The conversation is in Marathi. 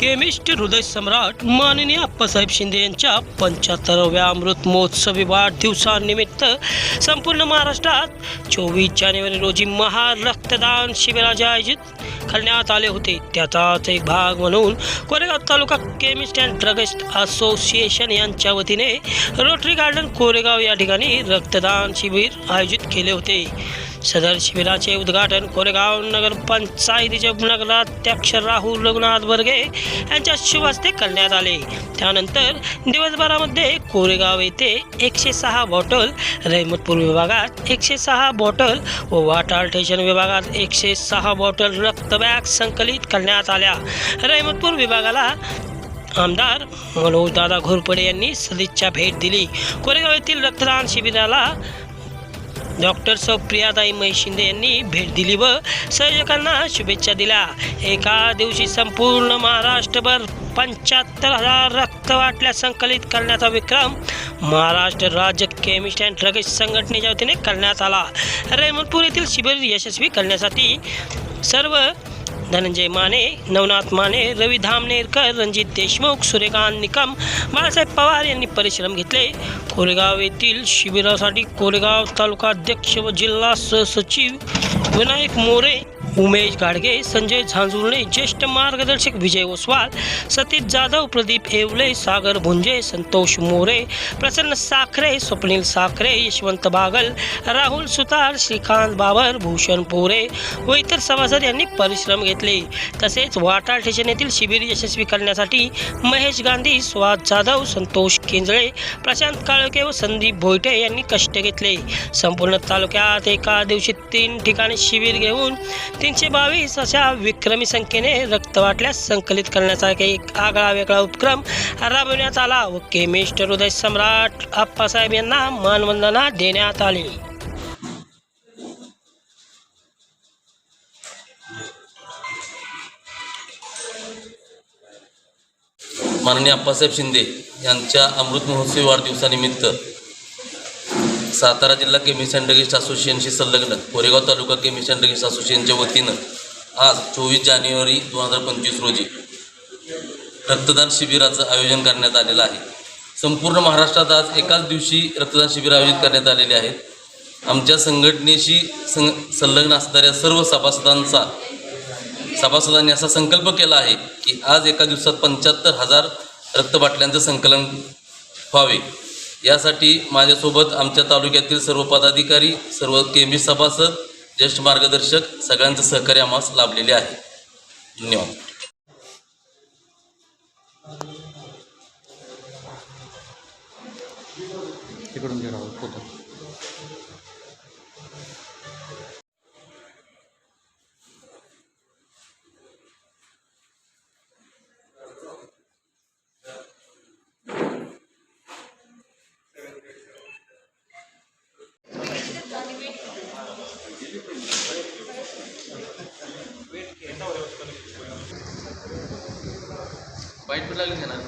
केमिस्ट हृदय सम्राट माननीय अप्पासाहेब शिंदे यांच्या पंच्याहत्तराव्या अमृत महोत्सवी वाढदिवसानिमित्त संपूर्ण महाराष्ट्रात चोवीस जानेवारी रोजी महा रक्तदान शिबिराचे आयोजित करण्यात आले होते. त्याचाच एक भाग म्हणून Koregaon taluka chemist and druggist association यांच्या वतीने रोटरी गार्डन कोरेगाव या ठिकाणी रक्तदान शिबिर आयोजित केले होते. सदर शिबिराचे उद्घाटन कोरेगाव नगर पंचायतीचे नगराध्यक्ष राहुल रघुनाथ बर्गे यांच्या शुभ हस्ते करण्यात आले. त्यानंतर दिवसभरामध्ये कोरेगाव येथे एकशे सहा बॉटल रहमतपूर विभागात एकशे सहा बॉटल व वाटाळ स्टेशन विभागात एकशे सहा बॉटल रक्त बॅग संकलित करण्यात आल्या. रहमतपूर विभागाला आमदार मनोजदादा घोरपडे यांनी सदिच्छा भेट दिली. कोरेगाव येथील रक्तदान शिबिराला डॉक्टर सौ प्रियादाई महेश शिंदे यांनी भेट दिली व संयोजकांना शुभेच्छा दिल्या. एका दिवशी संपूर्ण महाराष्ट्रभर पंच्याहत्तर हजार रक्तवाटल्या संकलित करण्याचा विक्रम महाराष्ट्र राज्य केमिस्ट अँड ड्रग्स संघटनेच्या वतीने करण्यात आला. रेमनपूर येथील शिबिर यशस्वी करण्यासाठी सर्व धनंजय माने नवनाथ माने रवी धामनेरकर रणजित देशमुख सूर्यकांत निकम बाळासाहेब पवार यांनी परिश्रम घेतले. कोरेगाव येथील शिबिरासाठी कोरेगाव तालुका अध्यक्ष व जिल्हा सहसचिव विनायक मोरे उमेश गाडगे संजय झांजुर्णे ज्येष्ठ मार्गदर्शक विजय ओसवाल सतीश जाधव प्रदीप येवले सागर भुंजे संतोष मोरे प्रसन्न साखरे स्वप्नील साखरे यशवंत बागल राहुल सुतार श्रीकांत बाबर भूषण पोरे व इतर सभासद यांनी परिश्रम घेतले. तसेच वाटा स्टेशन येथील शिबिर यशस्वी करण्यासाठी महेश गांधी सुहास जाधव संतोष केंजळे प्रशांत काळके व संदीप भोयटे यांनी कष्ट घेतले. संपूर्ण तालुक्यात एका दिवशी तीन ठिकाणी शिबिर घेऊन तीनशे बावीस अशा विक्रमी संख्येने रक्तवाटल्या संकलित करण्याचा एक आगळा वेगळा उपक्रम राबविण्यात आला व केमिस्ट हृदय सम्राट आप्पासाहेब यांना मानवंदना देण्यात आली. माननीय अप्पासाहेब शिंदे यांच्या अमृत महोत्सवी वाढदिवसानिमित्त सातारा जिल्हा केमिस्ट अँड ड्रगिस्ट असोसिएशनशी संलग्न Koregaon taluka chemist and druggist असोसिएशनच्या वतीनं आज चोवीस जानेवारी दोन हजार पंचवीस रोजी रक्तदान शिबिराचं आयोजन करण्यात आलेलं आहे. संपूर्ण महाराष्ट्रात आज एकाच दिवशी रक्तदान शिबिर आयोजित करण्यात आलेले आहेत. आमच्या संघटनेशी सं संलग्न असणाऱ्या सर्व सभासदांचा सभासदांनी असा संकल्प केला आहे की आज एका दिवसात पंच्याहत्तर हजार रक्तबाटल्यांचं संकलन व्हावे. यासाठी माझ्यासोबत आमच्या तालुक्यातील सर्व पदाधिकारी सर्व केमी सभासद ज्येष्ठ मार्गदर्शक सगळ्यांचं सहकार्य आम्हास लाभलेले आहे. धन्यवाद. तिकडून బయట పిల్లలు కదా?